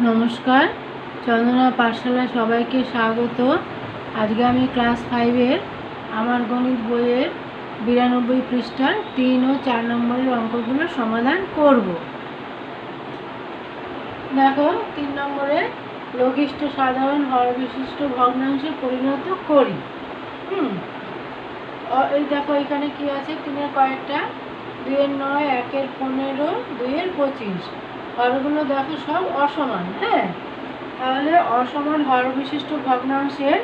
নমস্কার। চন্দনা পাঠশালায় সবাইকে স্বাগত। আজকে আমি ক্লাস ফাইভের আমার গণিত বইয়ের বিরানব্বই পৃষ্ঠার তিন ও চার নম্বরের অঙ্কগুলো সমাধান করব। দেখো, তিন নম্বরে লঘিষ্ঠ সাধারণ হর বিশিষ্ট ভগ্নাংশে পরিণত করি। হুম এই দেখো এখানে কি আছে? তিনের কয়েকটা, দুইয়ের নয়, একের পনেরো, দুইয়ের পঁচিশ। হরগুলো দেখো সব অসমান হ্যাঁ? তাহলে অসমান হর বিশিষ্ট ভগ্নাংশের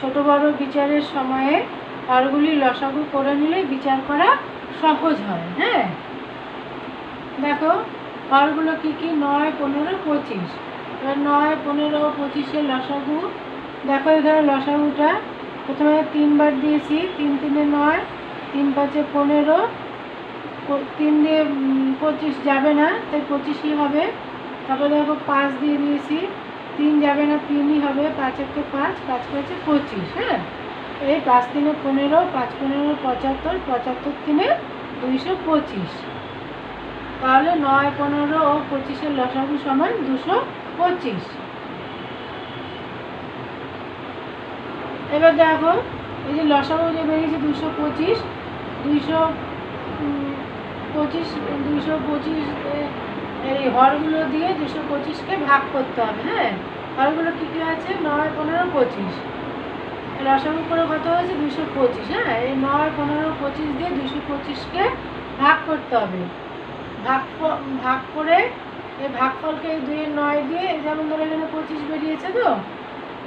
ছোট বড় বিচারের সময়ে হরগুলি লসাগু করে নিলে বিচার করা সহজ হয় হ্যাঁ? দেখো, হরগুলো কি কি? নয়, পনেরো, পঁচিশ। এবার নয়, পনেরো, পঁচিশের লসাগু। দেখো এখানে লসাগুটা প্রথমে তিনবার দিয়েছি, তিন তিনে নয়, তিন পাঁচে পনেরো তিন দিয়ে পঁচিশ যাবে না, তাই পঁচিশই হবে। তারপর দেখো পাঁচ দিয়ে দিয়েছি, তিন যাবে না, তিনই হবে, পাঁচ একটা পাঁচ পাঁচ পাঁচে পঁচিশ হ্যাঁ? এই পাঁচ তিনে পনেরো, পাঁচ পনেরো পঁচাত্তর পঁচাত্তর তিনে দুইশো পঁচিশ। তাহলে নয় পনেরো ও পঁচিশের লসাগু সমান দুশো পঁচিশ। এবার দেখো, এই যে লসাগু যে বেরিয়েছে দুশো পঁচিশ, দুইশো পঁচিশ, দুইশো পঁচিশ এই হরগুলো দিয়ে দুশো পঁচিশকে ভাগ করতে হবে হ্যাঁ? হরগুলো কী কী আছে? নয়, পনেরো, পঁচিশ। রসাগু করে কত হয়েছে? দুশো পঁচিশ হ্যাঁ? এই নয়, পনেরো, পঁচিশ দিয়ে দুশো পঁচিশকে ভাগ করতে হবে। ভাগ ভাগ করে এই ভাগফলকে এই দুইয়ের নয় দিয়ে যেমন ধরো এখানে পঁচিশ বেরিয়েছে তো,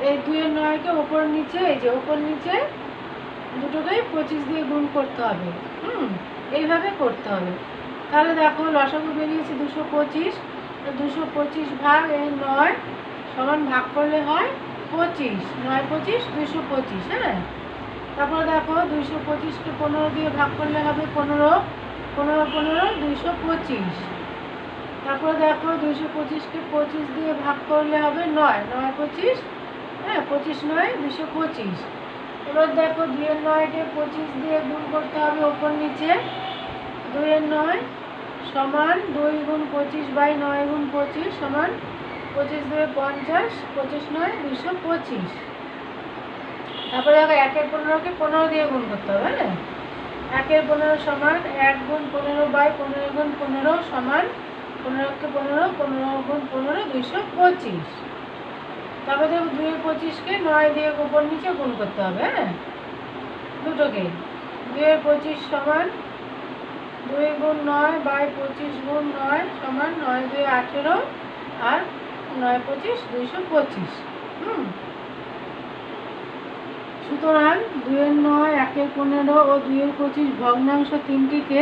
এই দুইয়ের নয়কে ওপর নিচে, এই যে ওপর নিচে দুটোকেই পঁচিশ দিয়ে গুণ করতে হবে। হুম, এইভাবে করতে হবে। তাহলে দেখো, লসাগু বেরিয়েছে দুশো পঁচিশ দুশো পঁচিশ ভাগ এই নয় সমান ভাগ করলে হয় পঁচিশ, নয় পঁচিশ, দুশো পঁচিশ হ্যাঁ? তারপরে দেখো দুইশো পঁচিশকে পনেরো দিয়ে ভাগ করলে হবে পনেরো পনেরো পনেরো দুইশো পঁচিশ। তারপরে দেখো দুইশো পঁচিশকে পঁচিশ দিয়ে ভাগ করলে হবে নয় নয় পঁচিশ হ্যাঁ পঁচিশ নয়, দুশো পঁচিশ। এবার দেখো দুইয়ের নয়কে পঁচিশ দিয়ে গুণ করতে হবে ওপর নিচে। দুইয়ের নয় সমান দুই গুণ পঁচিশ বাই নয় গুণ পঁচিশ সমান পঁচিশ দুয়ে পঞ্চাশ, পঁচিশ নয় দুশো পঁচিশ। তারপরে দেখো একের পনেরোকে পনেরো দিয়ে গুণ করতে হবে হ্যাঁ? একের পনেরো সমান এক গুণ পনেরো বাই পনেরো গুণ পনেরো সমান পনেরোকে পনেরো পনেরো গুণ পনেরো দুইশো পঁচিশ। তারপরে দেখো দুইয়ের পঁচিশকে, নয় দিয়ে উপর নিচে গুণ করতে হবে হ্যাঁ? দুটোকে। দুইয়ের পঁচিশ সমান দুই গুণ নয় বাই পঁচিশ গুণ নয় সমান নয় দুই আঠেরো আর নয় পঁচিশ দুইশো পঁচিশ, হুম? সুতরাং দুইয়ের নয় একের পনেরো ও দুইয়ের পঁচিশ ভগ্নাংশ তিনটিকে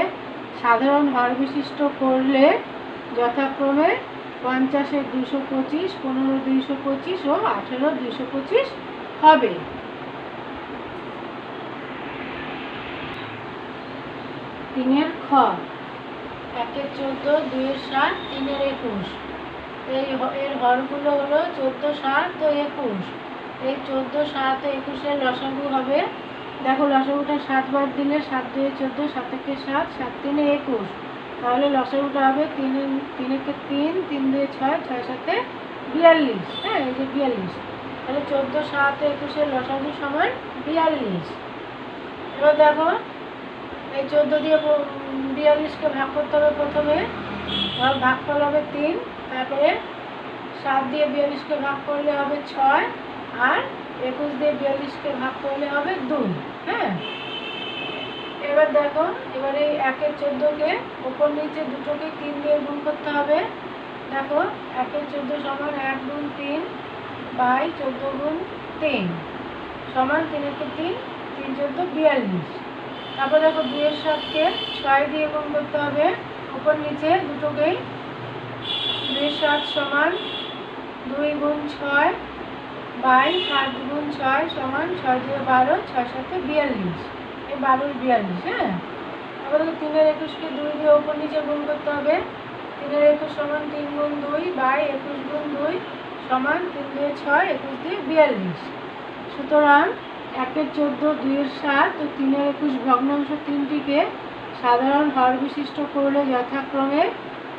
সাধারণ হর বিশিষ্ট করলে যথাক্রমে পঞ্চাশের দুশো পঁচিশ, পনেরো দুইশো পঁচিশ ও আঠেরো দুইশো পঁচিশ হবে। তিনের খ। একের চোদ্দ, দুইয়ের সাত তিনের একুশ। এই এর হরগুলো হলো চোদ্দ সাত তো একুশ। এই চোদ্দ, সাত ও একুশের লসাগু হবে। দেখো লসাগুটা সাতবার দিলে সাত দুয়ে চোদ্দ, সাত একে সাত সাত তিনে একুশ। তাহলে লসাগুটা হবে তিন তিন একে তিন তিন দুয়ে ছয় ছয় সাতে বিয়াল্লিশ। হ্যাঁ এই যে বিয়াল্লিশ। তাহলে চোদ্দ, সাত একুশের লসাগু সমান বিয়াল্লিশ। এবার দেখো, এই চোদ্দ দিয়ে বিয়াল্লিশকে ভাগ করতে হবে প্রথমে। আর ভাগফল হবে তিন, তারপরে সাত দিয়ে বিয়াল্লিশকে ভাগ করলে হবে ছয়, আর একুশ দিয়ে বিয়াল্লিশকে ভাগ করলে হবে দুই। হ্যাঁ? এবার দেখো, এবার এই একের চোদ্দোকে, ওপর নিচে দুটোকে তিন দিয়ে গুণ করতে হবে। দেখো, একের চোদ্দ সমান এক গুণ তিন বাই চোদ্দ গুণ তিন সমান তিন একে তিন তিন চোদ্দ বিয়াল্লিশ। তারপর দেখো দুইয়ের সাতকে ছয় দিয়ে গুণ করতে হবে। ওপর নিচে দুটোকেই দুইয়ের সাত সমান দুই গুণ ছয় বাই সাত গুণ ছয় সমান ছয় দিয়ে বারো, ছয় সাথে বিয়াল্লিশ। এই বারোর বিয়াল্লিশ হ্যাঁ? দেখো তিনের একুশকে দুই দিয়ে ওপর নিচে গুণ করতে হবে। তিনের একুশ সমান তিন গুণ দুই বাই একুশ গুণ দুই সমান তিন দিয়ে ছয়, একুশ দিয়ে বিয়াল্লিশ। সুতরাং একের চোদ্দ, দুইয়ের সাত ও তিনের একুশ ভগ্নাংশ তিনটিকে সাধারণ হর বিশিষ্ট করলে যথাক্রমে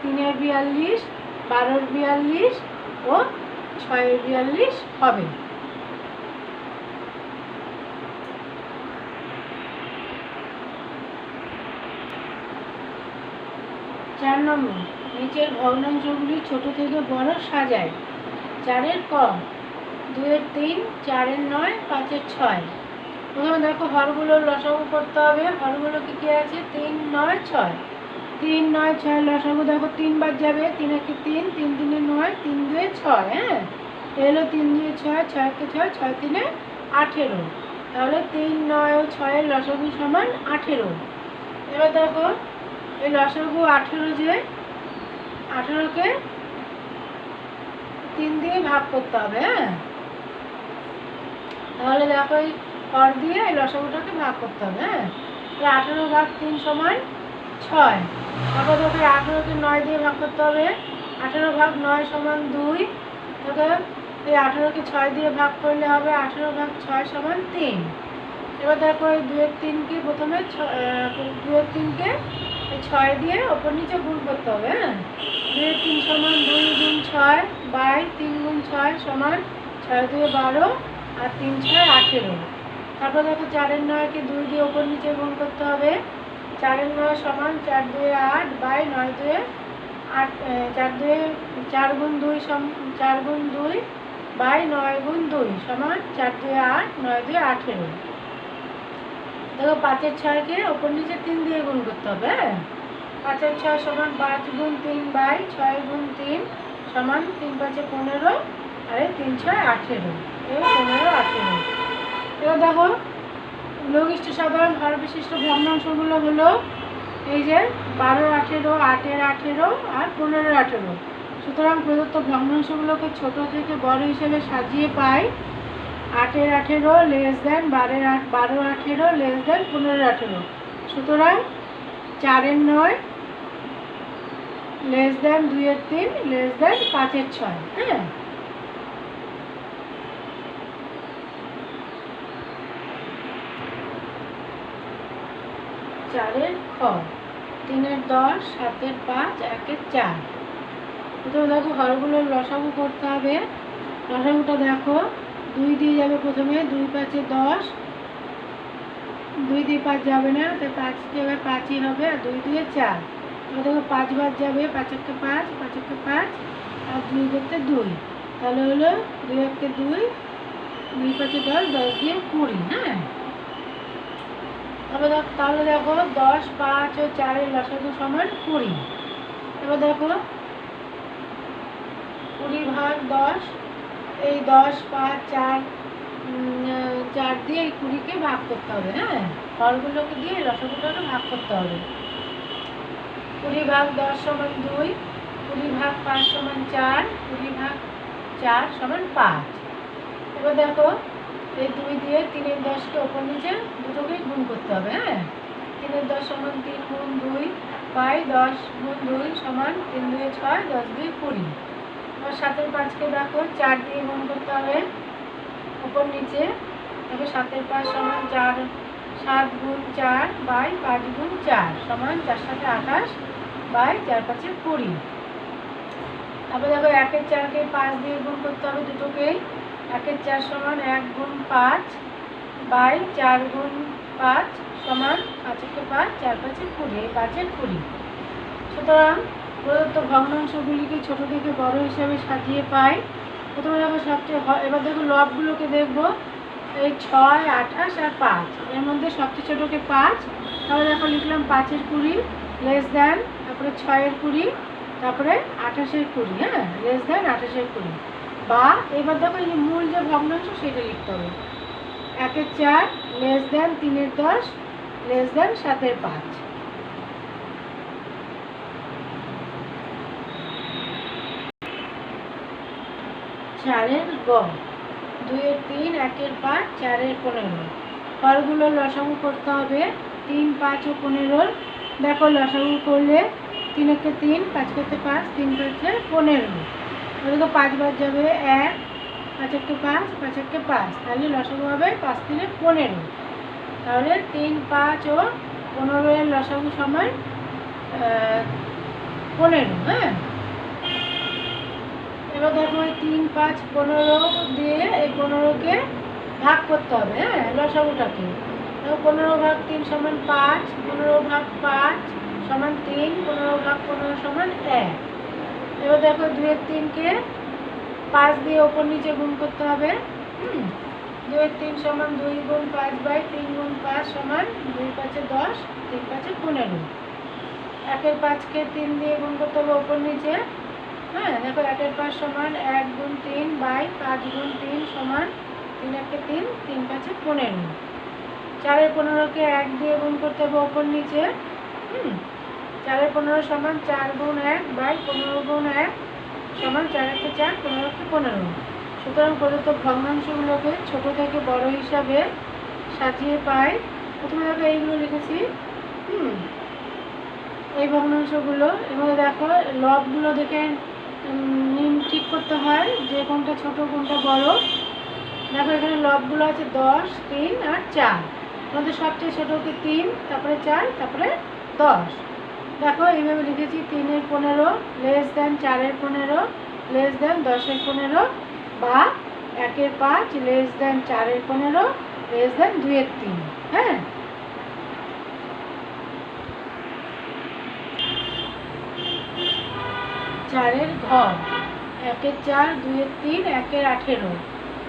তিনের বিয়াল্লিশ, বারোর বিয়াল্লিশ ও ছয়ের বিয়াল্লিশ হবে। চার নম্বর নিচের ভগ্নাংশগুলি ছোট থেকে বড় সাজায়। চারের ক, দুয়ের তিন, চারের নয়, পাঁচের ছয়। প্রথমে দেখো হরগুলোর লসাগু করতে হবে। হরগুলো কি কি আছে? তিন, নয়, ছয়। তিন, নয় ছয় লসাগু দেখো তিনবার যাবে। তিন একে তিন? তিন তিনে নয়, তিন দুয়ে ছয় হ্যাঁ? এলো তিন দুয়ে ছয় ছয় একে ছয় ছয় তিনে আঠেরো। তাহলে তিন, নয় ও ছয়ের লসাগু সমান আঠেরো। এবার দেখো এই লসাগু আঠেরো যে, আঠেরোকে তিন দিয়ে ভাগ করতে হবে হ্যাঁ? তাহলে দেখো এই হর দিয়ে এই লসাগুটাকে ভাগ করতে হবে হ্যাঁ? তাহলে আঠেরো ভাগ তিন সমান ছয়। তারপর এই আঠেরোকে নয় দিয়ে ভাগ করতে হবে, আঠেরো ভাগ নয় সমান দুই। দেখো এই আঠেরোকে ছয় দিয়ে ভাগ করলে হবে আঠেরো ভাগ ছয় সমান তিন। এবার দেখো এই দুয়ের তিনকে প্রথমে ছ- দুয়ের তিনকে ছয় দিয়ে ওপর নিচে গুণ করতে হবে হ্যাঁ? দুয়ের তিন সমান দুই গুণ ছয় বাই তিন গুণ ছয় সমান ছয় দুয়ে বারো আর তিন ছয় আঠেরো। তারপর দেখো চারের নয়কে দুই দিয়ে ওপর নিচে গুণ করতে হবে। চারের নয় সমান চার দুয়ে আট বাই নয় দুয়ে আট চার দুয়ে চার গুণ দুই সম, চার গুণ দুই বাই নয় গুণ দুই সমান চার দুয়ে আট নয় দুয়ে আঠেরো। দেখো পাঁচের ছয়কে ওপর নিচে তিন দিয়ে গুণ করতে হবে হ্যাঁ? পাঁচের ছয় সমান পাঁচ গুণ তিন বাই ছয় গুণ তিন সমান তিন পাঁচে পনেরো, আর তিন ছয় আঠেরো, এই পনেরো আঠেরো। এবার দেখো, লঘিষ্ঠ সাধারণ হর বিশিষ্ট ভগ্নাংশগুলো হলো এই যে বারো আঠেরো, আটের আঠেরো, আর পনেরো আঠেরো। সুতরাং প্রদত্ত ভগ্নাংশগুলোকে ছোট থেকে বড় হিসেবে সাজিয়ে পাই আটের আঠেরো লেস দেন বারের আট, বারো আঠেরো লেস দেন পনেরো আঠেরো। সুতরাং চারের নয় লেস দেন দুইয়ের তিন লেস দেন পাঁচের ছয় হ্যাঁ? চারের খ, তিনের দশ, সাতের পাঁচ, একের চার। প্রথমে দেখো হরগুলোর লসাগু করতে হবে। লসাগুটা দেখো। দুই দিয়ে যাবে প্রথমে, দুই পাঁচে দশ। দুই দিয়ে পাঁচ যাবে না, তাই পাঁচ জায়গায় পাঁচই হবে, আর দুই দিয়ে চার। এবার দেখো পাঁচবার যাবে, পাঁচ একটা পাঁচ পাঁচ একটা পাঁচ, আর দুই করতে দুই। তাহলে হলো দুই একটা দুই দুই পাঁচে দশ দশ দিয়ে কুড়ি হ্যাঁ? তারপর দেখো তাহলে দেখো দশ, পাঁচ ও চারের লসাগু সমান কুড়ি। এবার দেখো কুড়ি ভাগ দশ এই দশ, পাঁচ, চার চার দিয়ে এই কুড়িকে ভাগ করতে হবে হ্যাঁ? ফলগুলোকে দিয়ে রসগুলোকে ভাগ করতে হবে। কুড়ি ভাগ দশ সমান দুই, কুড়ি ভাগ পাঁচ সমান চার, কুড়ি ভাগ চার সমান পাঁচ। এবার দেখো, এই দুই দিয়ে তিনের দশকে ওপর নিচে দুটোকেই গুণ করতে হবে হ্যাঁ? তিনের দশ সমান তিন গুণ দুই বাই দশ গুণ দুই সমান তিন দুয়ে ছয়, দশ দুই কুড়ি। এবার সাতের পাঁচকে দেখো, চার দিয়ে গুণ করতে হবে। উপর নিচে। দেখো সাতের পাঁচ সমান চার, সাত গুণ চার বাই পাঁচ গুণ চার, সমান চার সাথে আঠাশ বাই চার পাঁচে কুড়ি। তারপর দেখো একের চারকে পাঁচ দিয়ে গুণ করতে হবে দুটোকেই। একের চার সমান এক গুণ পাঁচ বাই চার গুণ পাঁচ সমান পাঁচেকে পাঁচ, চার পাঁচে কুড়ি, এই পাঁচের কুড়ি। সুতরাং প্রদত্ত ভগ্নাংশগুলিকে ছোট থেকে বড় হিসাবে সাজিয়ে পাই। প্রথমে দেখো সবচেয়ে এবার দেখো লবগুলোকে দেখব। এই ছয়, আঠাশ আর পাঁচ। এর মধ্যে সবচেয়ে ছোটোকে পাঁচ। তাহলে দেখো লিখলাম পাঁচের কুড়ি লেস দেন তারপরে ছয়ের কুড়ি, তারপরে আঠাশের কুড়ি হ্যাঁ? লেস দেন আঠাশের কুড়ি। বা এবার দেখো এই মূল যে ভগ্নাংশ, সেটা লিখতে হবে। একের চার লেস দেন তিনের দশ লেস দেন সাতের পাঁচ। চারের গ দুইয়ের তিন, একের পাঁচ, চারের পনেরো। ফলগুলো লসাগু করতে হবে। তিন, পাঁচ ও পনেরোর দেখো, লসাগু করলে তিন একে তিন পাঁচ করতে পাঁচ, তিন পাঁচে পনেরো। ওদিকে পাঁচবার যাবে এক পাঁচ একে পাঁচ পাঁচ একে পাঁচ। তাহলে লসাগু হবে পাঁচ তিনে পনেরো। তাহলে তিন, পাঁচ ও পনেরো এর লসাগু সমান পনেরো হ্যাঁ? এবার দেখো এই তিন, পাঁচ, পনেরো দিয়ে এই পনেরোকে ভাগ করতে হবে হ্যাঁ? লসাগুটাকে পনেরো ভাগ তিন সমান পাঁচ, পনেরো ভাগ পাঁচ সমান তিন, পনেরো ভাগ পনেরো সমান এক। এবার দেখো দুয়ের তিনকে পাঁচ দিয়ে ওপর নিচে গুণ করতে হবে দুয়ের তিন সমান দুই গুণ পাঁচ বাই তিন গুণ পাঁচ সমান দুই পাঁচে দশ, তিন পাঁচে পনেরো। একের পাঁচকে তিন দিয়ে গুণ করতে হবে ওপর নিচে হ্যাঁ দেখো একের পাঁচ সমান এক গুণ তিন বাই পাঁচ গুণ তিন সমান তিন একে তিন তিন পাঁচে পনেরো। চারের পনেরোকে এক দিয়ে গুণ করতে হবে ওপর নিচে। হুম, চারের পনেরো সমান চার গুণ এক বাই পনেরো গুণ এক সমান চার একে চার পনেরোকে পনেরো। সুতরাং প্রদত্ত ভগ্নাংশগুলোকে ছোট থেকে বড় হিসাবে সাজিয়ে পাই। প্রথমে দেখো এইগুলো লিখেছি। হুম, এই ভগ্নাংশগুলো এবং দেখো, লবগুলো দেখে ঠিক করতে হয়, যে কোনটা ছোট, কোনটা বড়। দেখো এখানে লবগুলো আছে দশ, তিন আর চার। আমাদের সবচেয়ে ছোট হচ্ছে তিন, তারপরে চার, তারপরে দশ। দেখো এইভাবে লিখেছি, তিনের পনেরো লেস দেন চারের পনেরো লেস দেন দশের পনেরো, বা একের পাঁচ লেস দেন চারের পনেরো লেস দেন দুইয়ের তিন। হ্যাঁ? চারের ঘর। একের চার, দুইয়ের তিন, একের আঠেরো।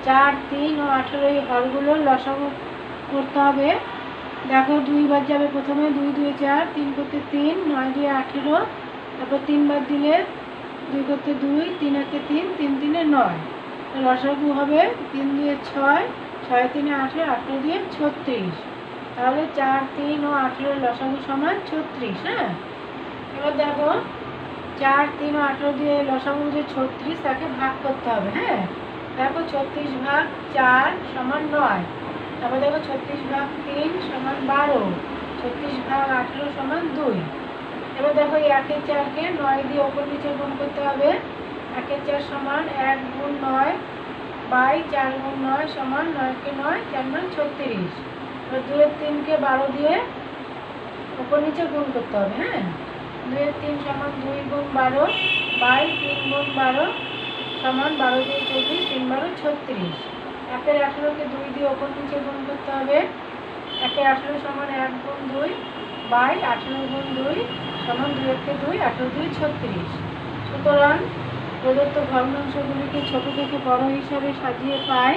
চার, তিন ও আঠেরো এই হরগুলো লসাগু করতে হবে। দেখো দুইবার যাবে প্রথমে, দুই দুই, চার, তিন করতে তিন, নয় দিয়ে আঠেরো। তারপর তিনবার দিলে দুই করতে দুই, তিন একে তিন তিন তিনে নয়। লসাগু হবে তিন দিয়ে ছয় ছয় তিনে আঠেরো আঠেরো দিয়ে ছত্রিশ। তাহলে চার, তিন ও আঠেরো লসাগু সমান ছত্রিশ হ্যাঁ? এবার দেখো চার তিন আঠেরো দিয়ে লসাগু যে ছত্রিশ, তাকে ভাগ করতে হবে হ্যাঁ? দেখো ছত্রিশ ভাগ চার সমান নয়। তারপর দেখো ছত্রিশ ভাগ তিন সমান বারো। ছত্রিশ ভাগ আঠেরো সমান দুই। এবার দেখো একের চারকে নয় দিয়ে ওপর নিচে গুণ করতে হবে। একের চার সমান এক গুণ নয় বাই চার গুণ নয় সমান নয়কে নয়, চার নয় ছত্রিশ। এবার দুয়ের তিনকে বারো দিয়ে ওপর নিচে গুণ করতে হবে হ্যাঁ? দুয়ের তিন সমান দুই গুণ বারো, বাই তিন গুণ বারো সমান বারো দিয়ে চব্বিশ, তিন বারো ছত্রিশ। একের আঠেরোকে দুই দিয়ে ওপর নিচে গুণ করতে হবে। একের আঠেরো সমান এক গুণ দুই, বাই আঠেরো গুণ দুই সমান দুই একে দুই, আঠেরো দুই ছত্রিশ। সুতরাং প্রদত্ত ভগ্নাংশগুলিকে ছোট থেকে বড় হিসাবে সাজিয়ে পাই।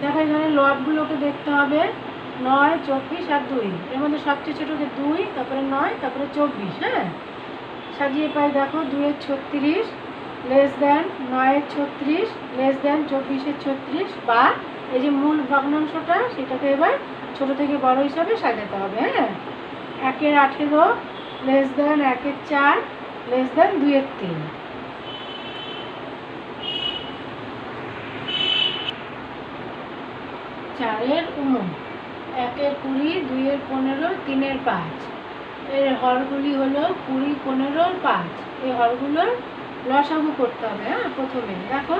দেখা এখানে লবগুলোকে দেখতে হবে। নয়, চব্বিশ আর দুই। এর মধ্যে সবচেয়ে ছোটো যে দুই, তারপরে নয়, তারপরে চব্বিশ হ্যাঁ? সাজিয়ে পাই দেখো, দুইয়ের ছত্রিশ লেস দেন নয়ের ছত্রিশ লেস দেন চব্বিশের ছত্রিশ, বা এই যে মূল ভগ্নাংশটা, সেটাকে এবার ছোট থেকে বড় হিসাবে সাজাতে হবে হ্যাঁ? একের আঠেরো লেস দেন একের চার লেস দেন দুইয়ের তিন। চারের উনুন একের কুড়ি, দুইয়ের পনেরো, তিনের পাঁচ। এর হরগুলি হলো কুড়ি, পনেরো, পাঁচ। এই হরগুলোর লসাগু করতে হবে হ্যাঁ প্রথমে। দেখো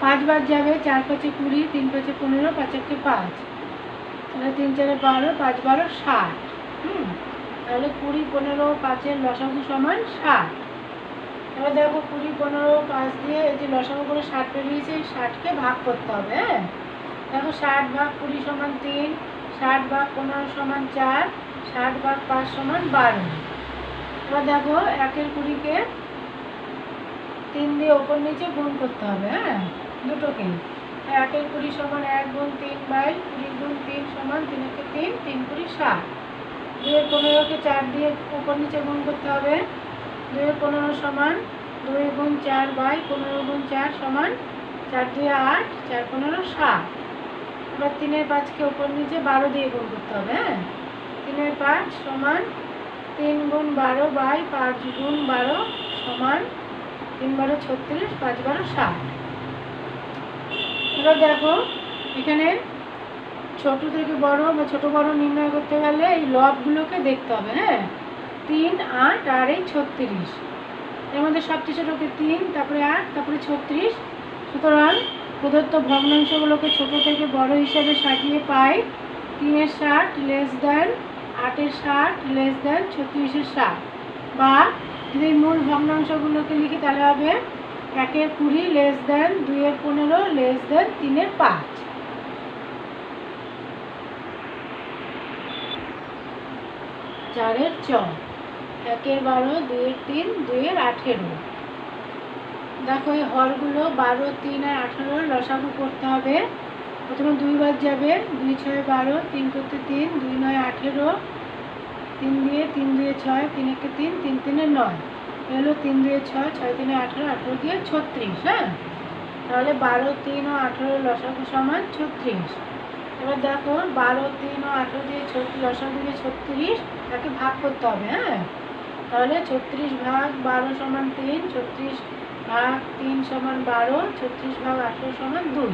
পাঁচবার যাবে, চার পাঁচে কুড়ি, তিন পাঁচে পনেরো, পাঁচ একে পাঁচ। তাহলে তিন চারে বারো, পাঁচ বারো, ষাট। হুম, তাহলে কুড়ি, পনেরো, পাঁচের লসাগু সমান ষাট। এবার দেখো, কুড়ি, পনেরো, পাঁচ দিয়ে এই যে লসাগু করে ষাট বেরিয়েছে ষাটকে ভাগ করতে হবে হ্যাঁ। দেখো, ষাট ভাগ কুড়ি সমান তিন, ষাট ভাগ পনেরো সমান চার, ষাট ভাগ পাঁচ সমান বারো। এবার দেখো, একের কুড়িকে তিন দিয়ে ওপর নিচে গুণ করতে হবে হ্যাঁ? দুটোকে। একের কুড়ি সমান এক গুণ তিন বাই কুড়ি গুণ তিন সমান তিন একে তিন তিন কুড়ি ষাট। দুইয়ের পনেরোকে চার দিয়ে উপর নিচে গুণ করতে হবে। দুইয়ের পনেরো সমান দুই গুণ চার বাই পনেরো গুণ চার সমান চার দুই আট, চার পনেরো ষাট। এবার তিনের পাঁচকে উপর নিচে বারো দিয়ে গুণ করতে হবে হ্যাঁ? তিনের পাঁচ সমান তিন গুণ বারো বাই পাঁচ গুণ বারো সমান তিন বারো ছত্রিশ, পাঁচ বারো ষাট। এবার দেখো, এখানে ছোট থেকে বড় বা ছোট বড় নির্ণয় করতে গেলে এই লবগুলোকে দেখতে হবে হ্যাঁ? তিন, আট আর এই ছত্রিশ। এর মধ্যে সবচেয়ে ছোটোকে তিন, তারপরে আট, তারপরে ছত্রিশ। সুতরাং প্রদত্ত ভগ্নাংশগুলোকে ছোট থেকে বড় হিসাবে সাজিয়ে পাই। তিনের ষাট লেস দেন আটের ষাট লেস দেন ছত্রিশের ষাট। বা যদি মূল ভগ্নাংশগুলোকে লিখি, তাহলে হবে একের কুড়ি লেস দেন দুইয়ের পনেরো লেস দেন তিনের পাঁচ। চারের ছ, একের বারো দুইয়ের তিন, দুইয়ের আঠেরো। দেখো, এই হরগুলো বারো, তিন আর আঠেরোর লসাগু করতে হবে। প্রথমে দুইবার যাবে, দুই ছয় বারো, তিন করতে তিন, দুই নয় আঠেরো, তিন দিয়ে তিন দিয়ে ছয়, তিন একে তিন তিন তিনে নয়। এ হলো তিন দিয়ে ছয় ছয় তিনে আঠেরো আঠেরো দিয়ে ছত্রিশ হ্যাঁ? তাহলে বারো, তিন ও আঠেরো লসাগু সমান ছত্রিশ। এবার দেখো, বারো, তিন ও আঠেরো দিয়ে ছত্রিশ লসাগু দিয়ে ছত্রিশ, তাকে ভাগ করতে হবে হ্যাঁ? তাহলে ছত্রিশ ভাগ বারো সমান তিন, ছত্রিশ ভাগ তিন সমান বারো, ছত্রিশ ভাগ আঠেরো সমান দুই।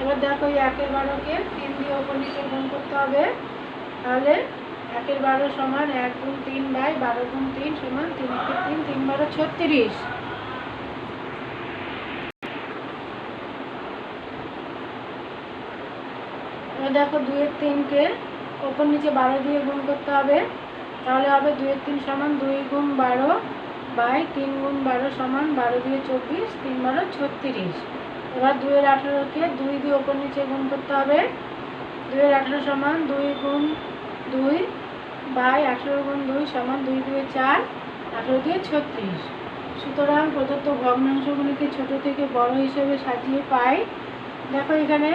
এবার দেখো এই একের বারোকে তিন দিয়ে ওপর নিচে গুণ করতে হবে। তাহলে একের বারো সমান এক গুণ তিন বাই বারো গুণ তিন সমান তিন একে তিন তিন বারো ছত্রিশ। এবার দেখো দুইয়ের তিনকে ওপর নিচে বারো দিয়ে গুণ করতে হবে। তাহলে হবে দুইয়ের তিন সমান দুই গুণ বারো। বাই তিন গুণ বারো সমান বারো দিয়ে চব্বিশ, তিন বারো ছত্রিশ। এবার দুইয়ের আঠেরোকে দুই দিয়ে ওপর নিচে গুণ করতে হবে। দুইয়ের আঠেরো সমান দুই গুণ দুই বাই আঠেরো গুণ দুই সমান দুই দুয়ে চার, আঠেরো দিয়ে ছত্রিশ। সুতরাং প্রদত্ত ভগ্নাংশগুলিকে ছোট থেকে বড় হিসেবে সাজিয়ে পাই। দেখো এখানে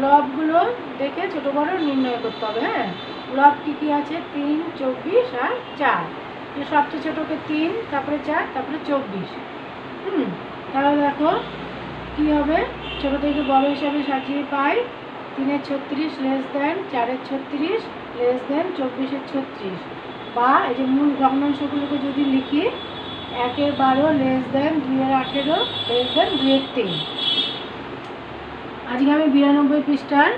লবগুলো দেখে ছোট বড় নির্ণয় করতে হবে হ্যাঁ? লব কী কী আছে? তিন, চব্বিশ আর চার। মানে সবচেয়ে ছোটোকে তিন, তারপরে চার, তারপরে চব্বিশ। হুম, তাহলে দেখো কী হবে? ছোটো থেকে বড় হিসাবে সাজিয়ে পাই। তিনের ছত্রিশ লেস দেন চারের ছত্রিশ লেস দেন চব্বিশের ছত্রিশ। বা এই যে মূল ভগ্নাংশগুলোকে যদি লিখি, একের বারো লেস দেন দুইয়ের আঠেরো লেস দেন দুইয়ের তিন। আজকে আমি বিরানব্বই পৃষ্ঠার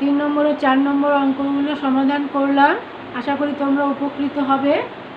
তিন নম্বর ও চার নম্বর অঙ্কগুলো সমাধান করলাম। আশা করি তোমরা উপকৃত হবে।